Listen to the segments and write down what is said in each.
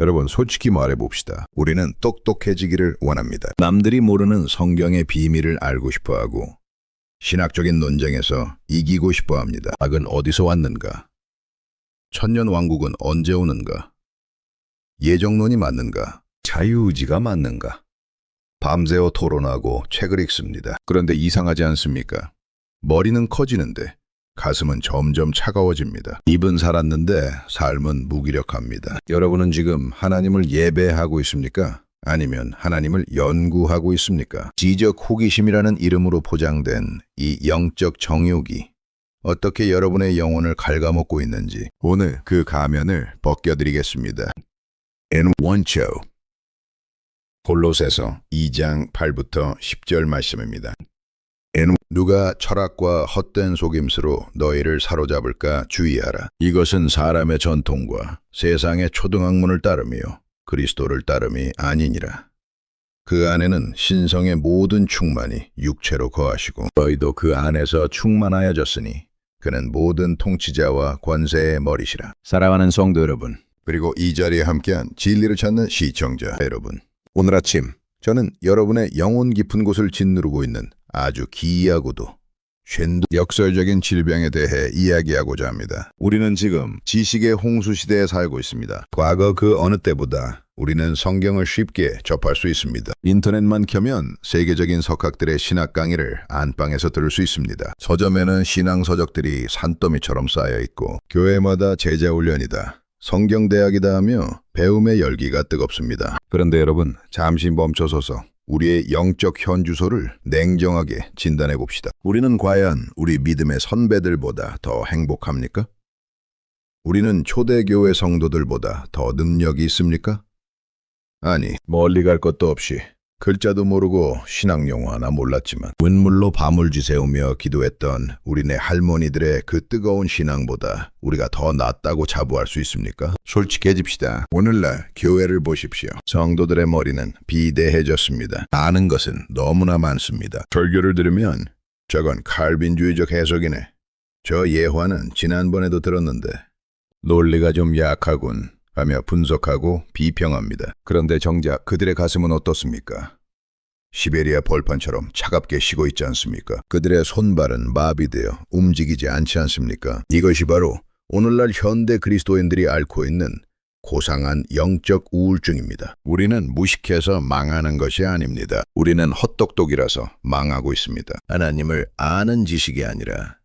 여러분 솔직히 말해봅시다. 우리는 똑똑해지기를 원합니다. 남들이 모르는 성경의 비밀을 알고 싶어하고 신학적인 논쟁에서 이기고 싶어합니다. 악은 어디서 왔는가? 천년 왕국은 언제 오는가? 예정론이 맞는가? 자유의지가 맞는가? 밤새워 토론하고 책을 읽습니다. 그런데 이상하지 않습니까? 머리는 커지는데 가슴은 점점 차가워집니다. 입은 살았는데 삶은 무기력합니다. 여러분은 지금 하나님을 예배하고 있습니까? 아니면 하나님을 연구하고 있습니까? 지적 호기심이라는 이름으로 포장된 이 영적 정욕이 어떻게 여러분의 영혼을 갉아먹고 있는지 오늘 그 가면을 벗겨드리겠습니다. In one show. 골로새서 2장 8부터 10절 말씀입니다. 누가 철학과 헛된 속임수로 너희를 사로잡을까 주의하라. 이것은 사람의 전통과 세상의 초등학문을 따르며 그리스도를 따름이 아니니라. 그 안에는 신성의 모든 충만이 육체로 거하시고 너희도 그 안에서 충만하여졌으니 그는 모든 통치자와 권세의 머리시라. 사랑하는 성도 여러분, 그리고 이 자리에 함께한 진리를 찾는 시청자 여러분. 오늘 아침 저는 여러분의 영혼 깊은 곳을 짓누르고 있는 아주 기이하고도 쉔도 역설적인 질병에 대해 이야기하고자 합니다. 우리는 지금 지식의 홍수 시대에 살고 있습니다. 과거 그 어느 때보다 우리는 성경을 쉽게 접할 수 있습니다. 인터넷만 켜면 세계적인 석학들의 신학 강의를 안방에서 들을 수 있습니다. 서점에는 신앙 서적들이 산더미처럼 쌓여 있고 교회마다 제자 훈련이다. 성경대학이다 하며 배움의 열기가 뜨겁습니다. 그런데 여러분, 잠시 멈춰서서 우리의 영적 현주소를 냉정하게 진단해 봅시다. 우리는 과연 우리 믿음의 선배들보다 더 행복합니까? 우리는 초대교회 성도들보다 더 능력이 있습니까? 아니, 멀리 갈 것도 없이 글자도 모르고 신앙 용어 하나 몰랐지만 문물로 바물지 세우며 기도했던 우리네 할머니들의 그 뜨거운 신앙보다 우리가 더 낫다고 자부할 수 있습니까? 솔직해집시다. 오늘날 교회를 보십시오. 성도들의 머리는 비대해졌습니다. 아는 것은 너무나 많습니다. 설교를 들으면 저건 칼빈주의적 해석이네. 저 예화는 지난번에도 들었는데 논리가 좀 약하군. 하며 분석하고 비평합니다. 그런데 정작 그들의 가슴은 어떻습니까? 시베리아 벌판처럼 차갑게 식고 있지 않습니까? 그들의 손발은 마비되어 움직이지 않지 않습니까? 이것이 바로 오늘날 현대 그리스도인들이 앓고 있는 고상한 영적 우울증입니다. 우리는 무식해서 망하는 것이 아닙니다. 우리는 헛똑똑이라서 망하고 있습니다. 하나님을 아는 지식이 아니라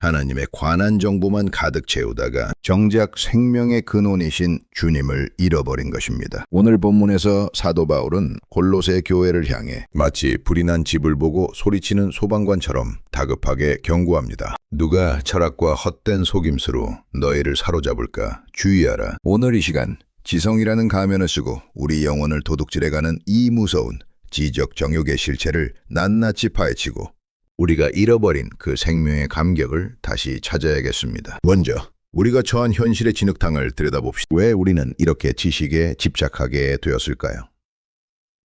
하나님의 관한 정보만 가득 채우다가 정작 생명의 근원이신 주님을 잃어버린 것입니다. 오늘 본문에서 사도 바울은 골로새 교회를 향해 마치 불이 난 집을 보고 소리치는 소방관처럼 다급하게 경고합니다. 누가 철학과 헛된 속임수로 너희를 사로잡을까 주의하라. 오늘 이 시간 지성이라는 가면을 쓰고 우리 영혼을 도둑질해가는 이 무서운 지적 정욕의 실체를 낱낱이 파헤치고 우리가 잃어버린 그 생명의 감격을 다시 찾아야겠습니다. 먼저 우리가 처한 현실의 진흙탕을 들여다봅시다. 왜 우리는 이렇게 지식에 집착하게 되었을까요?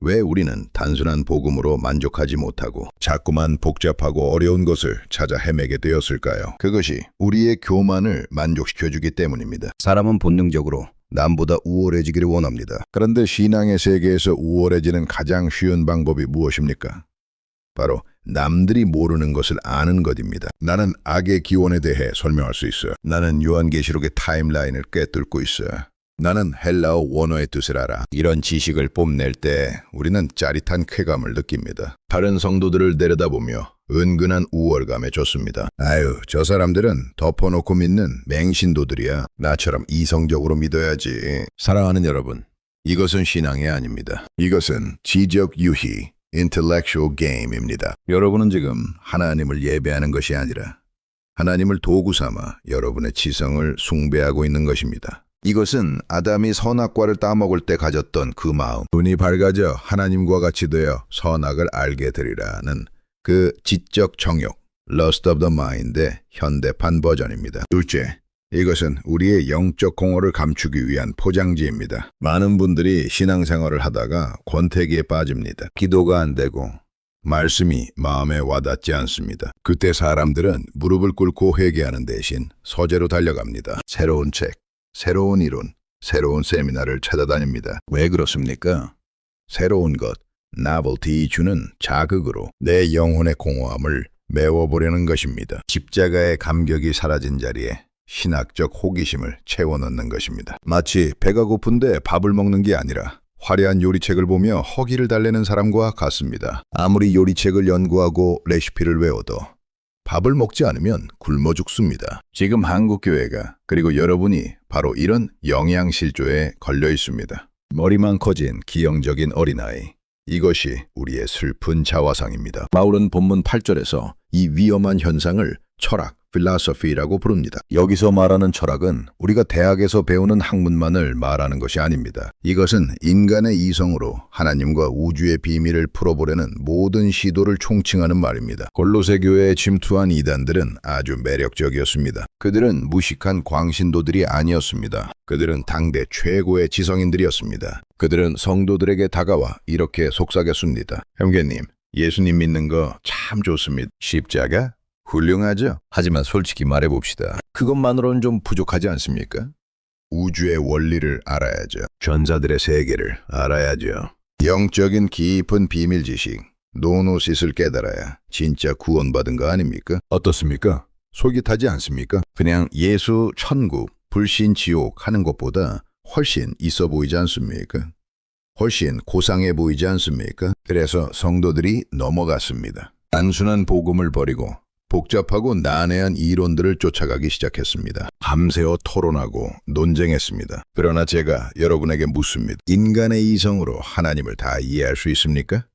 왜 우리는 단순한 복음으로 만족하지 못하고 자꾸만 복잡하고 어려운 것을 찾아 헤매게 되었을까요? 그것이 우리의 교만을 만족시켜주기 때문입니다. 사람은 본능적으로 남보다 우월해지기를 원합니다. 그런데 신앙의 세계에서 우월해지는 가장 쉬운 방법이 무엇입니까? 바로 남들이 모르는 것을 아는 것입니다. 나는 악의 기원에 대해 설명할 수 있어. 나는 요한계시록의 타임라인을 꿰뚫고 있어. 나는 헬라어 원어의 뜻을 알아. 이런 지식을 뽐낼 때 우리는 짜릿한 쾌감을 느낍니다. 다른 성도들을 내려다보며 은근한 우월감에 줬습니다. 아유, 저 사람들은 덮어놓고 믿는 맹신도들이야. 나처럼 이성적으로 믿어야지. 사랑하는 여러분, 이것은 신앙이 아닙니다. 이것은 지적 유희, intellectual game입니다. 여러분은 지금 하나님을 예배하는 것이 아니라 하나님을 도구 삼아 여러분의 지성을 숭배하고 있는 것입니다. 이것은 아담이 선악과를 따먹을 때 가졌던 그 마음, 눈이 밝아져 하나님과 같이 되어 선악을 알게 되리라는 그 지적 정욕, lust of the mind의 현대판 버전입니다. 둘째, 이것은 우리의 영적 공허를 감추기 위한 포장지입니다. 많은 분들이 신앙생활을 하다가 권태기에 빠집니다. 기도가 안 되고 말씀이 마음에 와닿지 않습니다. 그때 사람들은 무릎을 꿇고 회개하는 대신 서재로 달려갑니다. 새로운 책, 새로운 이론, 새로운 세미나를 찾아다닙니다. 왜 그렇습니까? 새로운 것, 나벨티 주는 자극으로 내 영혼의 공허함을 메워보려는 것입니다. 십자가의 감격이 사라진 자리에 신학적 호기심을 채워넣는 것입니다. 마치 배가 고픈데 밥을 먹는 게 아니라 화려한 요리책을 보며 허기를 달래는 사람과 같습니다. 아무리 요리책을 연구하고 레시피를 외워도 밥을 먹지 않으면 굶어 죽습니다. 지금 한국 교회가 그리고 여러분이 바로 이런 영양실조에 걸려 있습니다. 머리만 커진 기형적인 어린아이. 이것이 우리의 슬픈 자화상입니다. 바울은 본문 8절에서 이 위험한 현상을 철학, 필라소피라고 부릅니다. 여기서 말하는 철학은 우리가 대학에서 배우는 학문만을 말하는 것이 아닙니다. 이것은 인간의 이성으로 하나님과 우주의 비밀을 풀어보려는 모든 시도를 총칭하는 말입니다. 골로새 교회에 침투한 이단들은 아주 매력적이었습니다. 그들은 무식한 광신도들이 아니었습니다. 그들은 당대 최고의 지성인들이었습니다. 그들은 성도들에게 다가와 이렇게 속삭였습니다. 형제님, 예수님 믿는 거 참 좋습니다. 십자가? 훌륭하죠? 하지만 솔직히 말해봅시다. 그것만으로는 좀 부족하지 않습니까? 우주의 원리를 알아야죠. 전자들의 세계를 알아야죠. 영적인 깊은 비밀 지식, 노노시스를 깨달아야 진짜 구원받은 거 아닙니까? 어떻습니까? 속이 타지 않습니까? 그냥 예수, 천국, 불신, 지옥 하는 것보다 훨씬 있어 보이지 않습니까? 훨씬 고상해 보이지 않습니까? 그래서 성도들이 넘어갔습니다. 단순한 복음을 버리고 복잡하고 난해한 이론들을 쫓아가기 시작했습니다. 밤새워 토론하고 논쟁했습니다. 그러나 제가 여러분에게 묻습니다. 인간의 이성으로 하나님을 다 이해할 수 있습니까?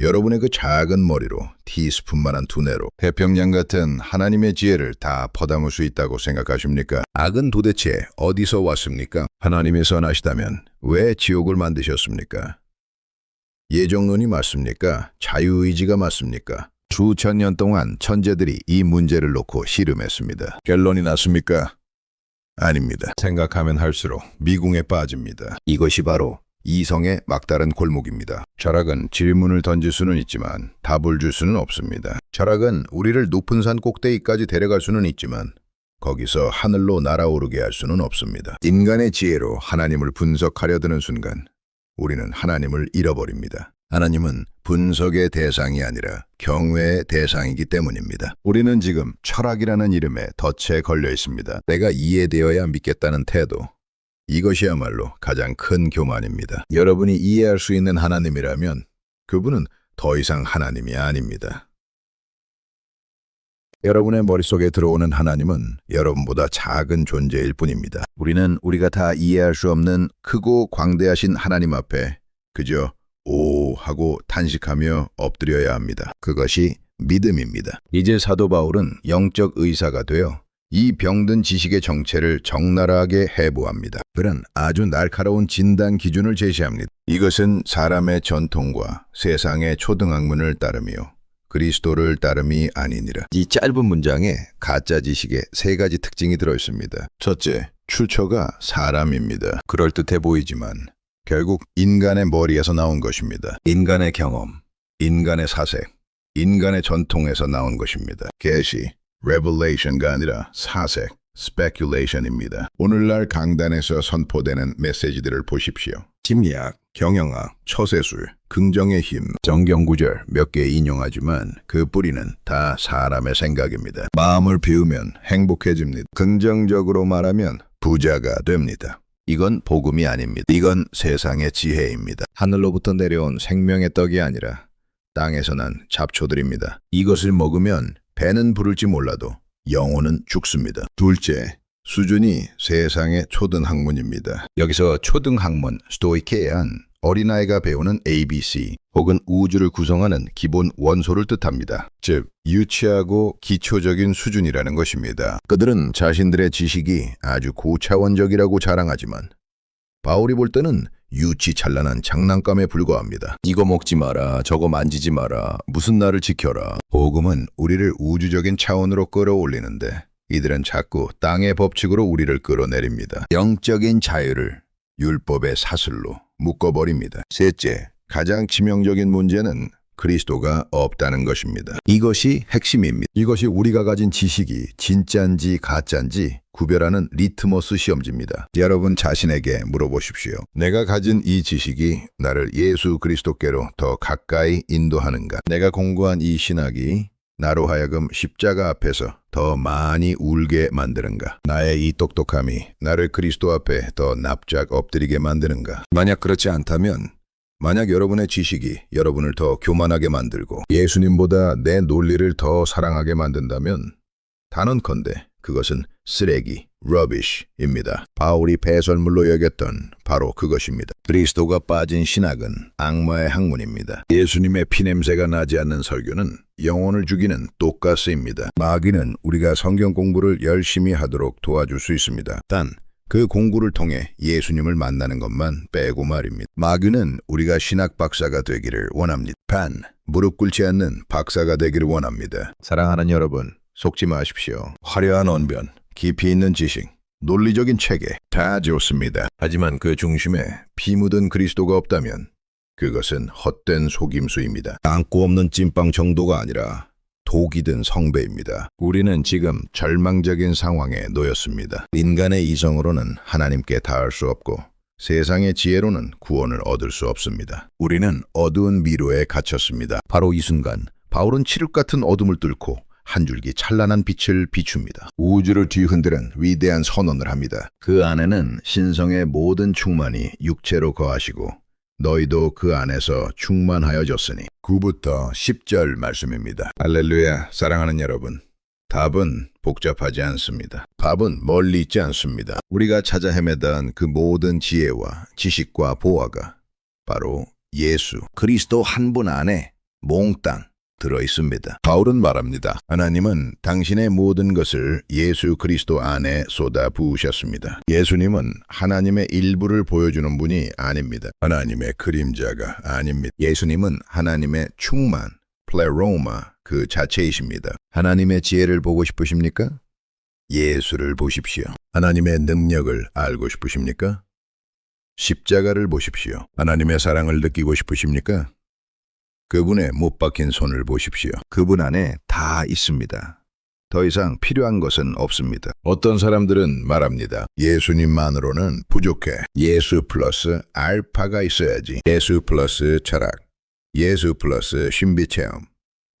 여러분의 그 작은 머리로 티스푼만한 두뇌로 태평양 같은 하나님의 지혜를 다 퍼담을 수 있다고 생각하십니까? 악은 도대체 어디서 왔습니까? 하나님이 선하시다면 왜 지옥을 만드셨습니까? 예정론이 맞습니까? 자유의지가 맞습니까? 수천 년 동안 천재들이 이 문제를 놓고 씨름했습니다. 결론이 났습니까? 아닙니다. 생각하면 할수록 미궁에 빠집니다. 이것이 바로 이성의 막다른 골목입니다. 철학은 질문을 던질 수는 있지만 답을 줄 수는 없습니다. 철학은 우리를 높은 산 꼭대기까지 데려갈 수는 있지만 거기서 하늘로 날아오르게 할 수는 없습니다. 인간의 지혜로 하나님을 분석하려 드는 순간 우리는 하나님을 잃어버립니다. 하나님은 분석의 대상이 아니라 경외의 대상이기 때문입니다. 우리는 지금 철학이라는 이름에 덫에 걸려 있습니다. 내가 이해되어야 믿겠다는 태도. 이것이야말로 가장 큰 교만입니다. 여러분이 이해할 수 있는 하나님이라면 그분은 더 이상 하나님이 아닙니다. 여러분의 머릿속에 들어오는 하나님은 여러분보다 작은 존재일 뿐입니다. 우리는 우리가 다 이해할 수 없는 크고 광대하신 하나님 앞에 그저 오 하고 탄식하며 엎드려야 합니다. 그것이 믿음입니다. 이제 사도 바울은 영적 의사가 되어 이 병든 지식의 정체를 적나라하게 해부합니다. 그는 아주 날카로운 진단 기준을 제시합니다. 이것은 사람의 전통과 세상의 초등학문을 따르며 그리스도를 따름이 아니니라. 이 짧은 문장에 가짜 지식의 세 가지 특징이 들어 있습니다. 첫째, 출처가 사람입니다. 그럴듯해 보이지만 결국 인간의 머리에서 나온 것입니다. 인간의 경험, 인간의 사색, 인간의 전통에서 나온 것입니다. 계시, revelation가 아니라 사색, speculation입니다. 오늘날 강단에서 선포되는 메시지들을 보십시오. 심리학, 경영학, 처세술, 긍정의 힘, 정경구절 몇 개 인용하지만 그 뿌리는 다 사람의 생각입니다. 마음을 비우면 행복해집니다. 긍정적으로 말하면 부자가 됩니다. 이건 복음이 아닙니다. 이건 세상의 지혜입니다. 하늘로부터 내려온 생명의 떡이 아니라 땅에서 난 잡초들입니다. 이것을 먹으면 배는 부를지 몰라도 영혼은 죽습니다. 둘째, 수준이 세상의 초등학문입니다. 여기서 초등학문, 스토이케안, 어린아이가 배우는 ABC 혹은 우주를 구성하는 기본 원소를 뜻합니다. 즉, 유치하고 기초적인 수준이라는 것입니다. 그들은 자신들의 지식이 아주 고차원적이라고 자랑하지만 바울이 볼 때는 유치찬란한 장난감에 불과합니다. 이거 먹지 마라, 저거 만지지 마라, 무슨 나를 지켜라. 복음은 우리를 우주적인 차원으로 끌어올리는데 이들은 자꾸 땅의 법칙으로 우리를 끌어내립니다. 영적인 자유를 율법의 사슬로 묶어버립니다. 셋째, 가장 치명적인 문제는 그리스도가 없다는 것입니다. 이것이 핵심입니다. 이것이 우리가 가진 지식이 진짜인지 가짜인지 구별하는 리트머스 시험지입니다. 여러분 자신에게 물어보십시오. 내가 가진 이 지식이 나를 예수 그리스도께로 더 가까이 인도하는가? 내가 공부한 이 신학이 나로 하여금 십자가 앞에서 더 많이 울게 만드는가? 나의 이 똑똑함이 나를 그리스도 앞에 더 납작 엎드리게 만드는가? 만약 그렇지 않다면 만약 여러분의 지식이 여러분을 더 교만하게 만들고 예수님보다 내 논리를 더 사랑하게 만든다면 단언컨대 그것은 쓰레기, rubbish입니다. 바울이 배설물로 여겼던 바로 그것입니다. 그리스도가 빠진 신학은 악마의 학문입니다. 예수님의 피냄새가 나지 않는 설교는 영혼을 죽이는 독가스입니다. 마귀는 우리가 성경 공부를 열심히 하도록 도와줄 수 있습니다. 단, 그 공부를 통해 예수님을 만나는 것만 빼고 말입니다. 마귀는 우리가 신학 박사가 되기를 원합니다. 반, 무릎 꿇지 않는 박사가 되기를 원합니다. 사랑하는 여러분, 속지 마십시오. 화려한 언변, 깊이 있는 지식, 논리적인 체계 다 좋습니다. 하지만 그 중심에 피 묻은 그리스도가 없다면 그것은 헛된 속임수입니다. 땅고 없는 찐빵 정도가 아니라 독이 든 성배입니다. 우리는 지금 절망적인 상황에 놓였습니다. 인간의 이성으로는 하나님께 닿을 수 없고 세상의 지혜로는 구원을 얻을 수 없습니다. 우리는 어두운 미로에 갇혔습니다. 바로 이 순간 바울은 칠흑 같은 어둠을 뚫고 한 줄기 찬란한 빛을 비춥니다. 우주를 뒤흔드는 위대한 선언을 합니다. 그 안에는 신성의 모든 충만이 육체로 거하시고 너희도 그 안에서 충만하여졌으니 9부터 10절 말씀입니다. 할렐루야 사랑하는 여러분 답은 복잡하지 않습니다. 답은 멀리 있지 않습니다. 우리가 찾아 헤매던 그 모든 지혜와 지식과 보화가 바로 예수 그리스도 한 분 안에 몽땅 들어 있습니다. 바울은 말합니다. 하나님은 당신의 모든 것을 예수 그리스도 안에 쏟아 부으셨습니다. 예수님은 하나님의 일부를 보여주는 분이 아닙니다. 하나님의 그림자가 아닙니다. 예수님은 하나님의 충만, 플레로마 그 자체이십니다. 하나님의 지혜를 보고 싶으십니까? 예수를 보십시오. 하나님의 능력을 알고 싶으십니까? 십자가를 보십시오. 하나님의 사랑을 느끼고 싶으십니까? 그분의 못 박힌 손을 보십시오. 그분 안에 다 있습니다. 더 이상 필요한 것은 없습니다. 어떤 사람들은 말합니다. 예수님만으로는 부족해. 예수 플러스 알파가 있어야지. 예수 플러스 철학. 예수 플러스 신비체험.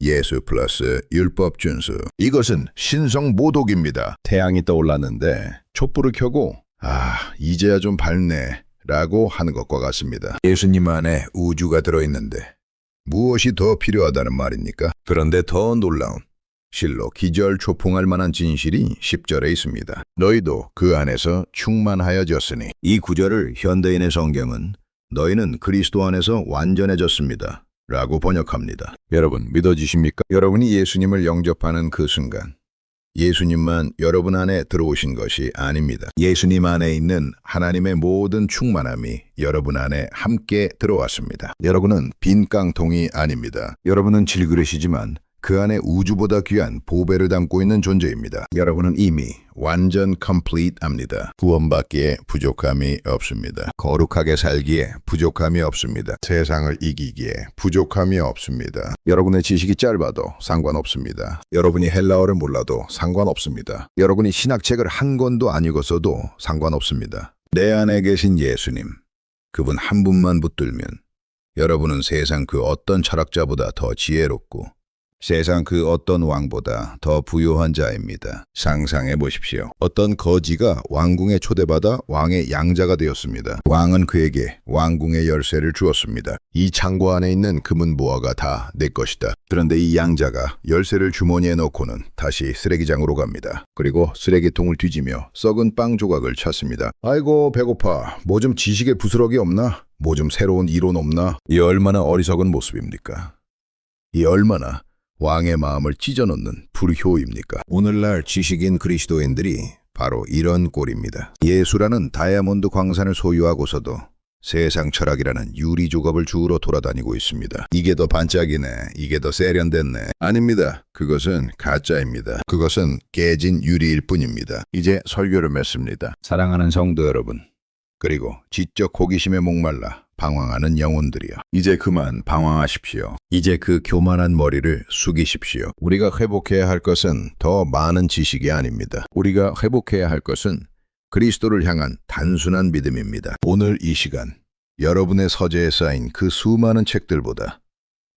예수 플러스 율법 준수. 이것은 신성 모독입니다. 태양이 떠올랐는데 촛불을 켜고 아 이제야 좀 밝네 라고 하는 것과 같습니다. 예수님 안에 우주가 들어있는데 무엇이 더 필요하다는 말입니까? 그런데 더 놀라운 실로 기절 초풍할 만한 진실이 10절에 있습니다. 너희도 그 안에서 충만하여졌으니 이 구절을 현대인의 성경은 너희는 그리스도 안에서 완전해졌습니다. 라고 번역합니다. 여러분 믿어지십니까? 여러분이 예수님을 영접하는 그 순간 예수님만 여러분 안에 들어오신 것이 아닙니다. 예수님 안에 있는 하나님의 모든 충만함이 여러분 안에 함께 들어왔습니다. 여러분은 빈 깡통이 아닙니다. 여러분은 질그릇이지만 그 안에 우주보다 귀한 보배를 담고 있는 존재입니다. 여러분은 이미 완전 컴플리트합니다. 구원받기에 부족함이 없습니다. 거룩하게 살기에 부족함이 없습니다. 세상을 이기기에 부족함이 없습니다. 여러분의 지식이 짧아도 상관없습니다. 여러분이 헬라어를 몰라도 상관없습니다. 여러분이 신학책을 한 권도 안 읽었어도 상관없습니다. 내 안에 계신 예수님, 그분 한 분만 붙들면 여러분은 세상 그 어떤 철학자보다 더 지혜롭고 세상 그 어떤 왕보다 더 부유한 자입니다. 상상해 보십시오. 어떤 거지가 왕궁에 초대받아 왕의 양자가 되었습니다. 왕은 그에게 왕궁의 열쇠를 주었습니다. 이 창고 안에 있는 금은 보화가 다 내 것이다. 그런데 이 양자가 열쇠를 주머니에 넣고는 다시 쓰레기장으로 갑니다. 그리고 쓰레기통을 뒤지며 썩은 빵 조각을 찾습니다. 아이고 배고파. 뭐 좀 지식의 부스러기 없나? 뭐 좀 새로운 이론 없나? 이 얼마나 어리석은 모습입니까? 이 얼마나 왕의 마음을 찢어놓는 불효입니까? 오늘날 지식인 그리스도인들이 바로 이런 꼴입니다. 예수라는 다이아몬드 광산을 소유하고서도 세상 철학이라는 유리 조각을 주우러 돌아다니고 있습니다. 이게 더 반짝이네. 이게 더 세련됐네. 아닙니다. 그것은 가짜입니다. 그것은 깨진 유리일 뿐입니다. 이제 설교를 맺습니다. 사랑하는 성도 여러분. 그리고 지적 호기심에 목말라 방황하는 영혼들이여. 이제 그만 방황하십시오. 이제 그 교만한 머리를 숙이십시오. 우리가 회복해야 할 것은 더 많은 지식이 아닙니다. 우리가 회복해야 할 것은 그리스도를 향한 단순한 믿음입니다. 오늘 이 시간 여러분의 서재에 쌓인 그 수많은 책들보다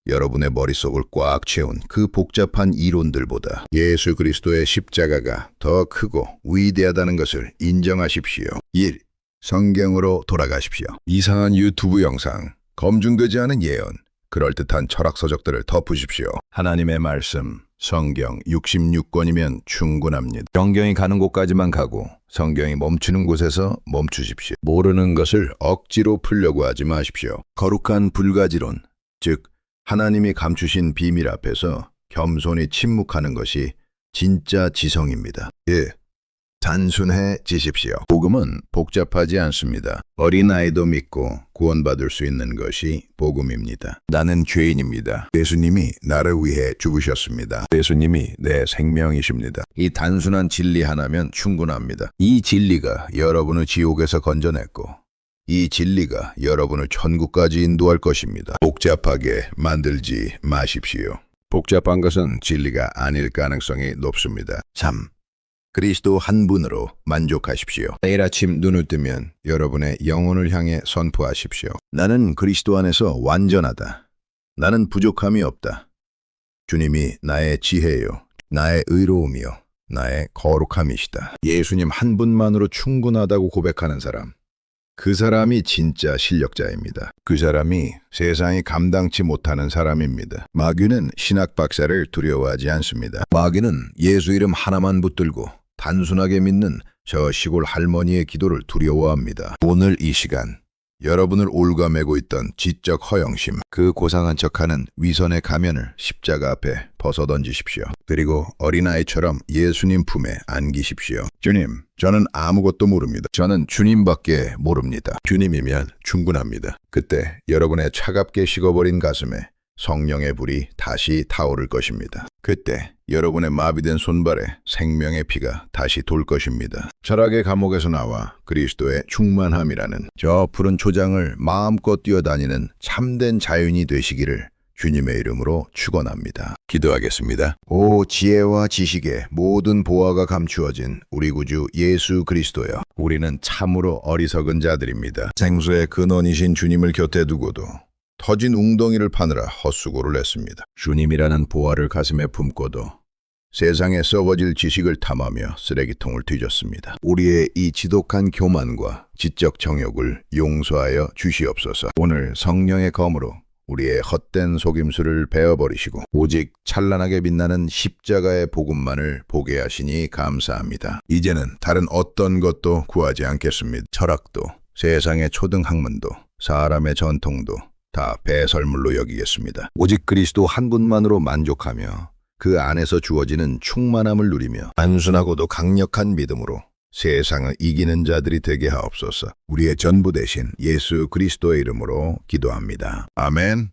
여러분의 머릿속을 꽉 채운 그 복잡한 이론들보다 예수 그리스도의 십자가가 더 크고 위대하다는 것을 인정하십시오. 1. 성경으로 돌아가십시오. 이상한 유튜브 영상, 검증되지 않은 예언, 그럴듯한 철학 서적들을 덮으십시오. 하나님의 말씀, 성경 66권이면 충분합니다. 성경이 가는 곳까지만 가고 성경이 멈추는 곳에서 멈추십시오. 모르는 것을 억지로 풀려고 하지 마십시오. 거룩한 불가지론, 즉 하나님이 감추신 비밀 앞에서 겸손히 침묵하는 것이 진짜 지성입니다. 예. 단순해지십시오. 복음은 복잡하지 않습니다. 어린아이도 믿고 구원받을 수 있는 것이 복음입니다. 나는 죄인입니다. 예수님이 나를 위해 죽으셨습니다. 예수님이 내 생명이십니다. 이 단순한 진리 하나면 충분합니다. 이 진리가 여러분을 지옥에서 건져냈고 이 진리가 여러분을 천국까지 인도할 것입니다. 복잡하게 만들지 마십시오. 복잡한 것은 진리가 아닐 가능성이 높습니다. 3. 그리스도 한 분으로 만족하십시오. 내일 아침 눈을 뜨면 여러분의 영혼을 향해 선포하십시오. 나는 그리스도 안에서 완전하다. 나는 부족함이 없다. 주님이 나의 지혜요, 나의 의로움이요, 나의 거룩함이시다. 예수님 한 분만으로 충분하다고 고백하는 사람. 그 사람이 진짜 실력자입니다. 그 사람이 세상이 감당치 못하는 사람입니다. 마귀는 신학 박사를 두려워하지 않습니다. 마귀는 예수 이름 하나만 붙들고 단순하게 믿는 저 시골 할머니의 기도를 두려워합니다. 오늘 이 시간 여러분을 올가매고 있던 지적 허영심, 그 고상한 척하는 위선의 가면을 십자가 앞에 벗어던지십시오. 그리고 어린아이처럼 예수님 품에 안기십시오. 주님, 저는 아무것도 모릅니다. 저는 주님밖에 모릅니다. 주님이면 충분합니다. 그때 여러분의 차갑게 식어버린 가슴에 성령의 불이 다시 타오를 것입니다. 그때 여러분의 마비된 손발에 생명의 피가 다시 돌 것입니다. 철학의 감옥에서 나와 그리스도의 충만함이라는 저 푸른 초장을 마음껏 뛰어다니는 참된 자연이 되시기를 주님의 이름으로 축원합니다. 기도하겠습니다. 오 지혜와 지식의 모든 보화가 감추어진 우리 구주 예수 그리스도여. 우리는 참으로 어리석은 자들입니다. 생수의 근원이신 주님을 곁에 두고도 터진 웅덩이를 파느라 헛수고를 했습니다. 주님이라는 보화를 가슴에 품고도 세상에 썩어질 지식을 탐하며 쓰레기통을 뒤졌습니다. 우리의 이 지독한 교만과 지적 정욕을 용서하여 주시옵소서. 오늘 성령의 검으로 우리의 헛된 속임수를 베어버리시고 오직 찬란하게 빛나는 십자가의 복음만을 보게 하시니 감사합니다. 이제는 다른 어떤 것도 구하지 않겠습니다. 철학도 세상의 초등 학문도 사람의 전통도 다 배설물로 여기겠습니다. 오직 그리스도 한 분만으로 만족하며 그 안에서 주어지는 충만함을 누리며 단순하고도 강력한 믿음으로 세상을 이기는 자들이 되게 하옵소서. 우리의 전부 대신 예수 그리스도의 이름으로 기도합니다. 아멘.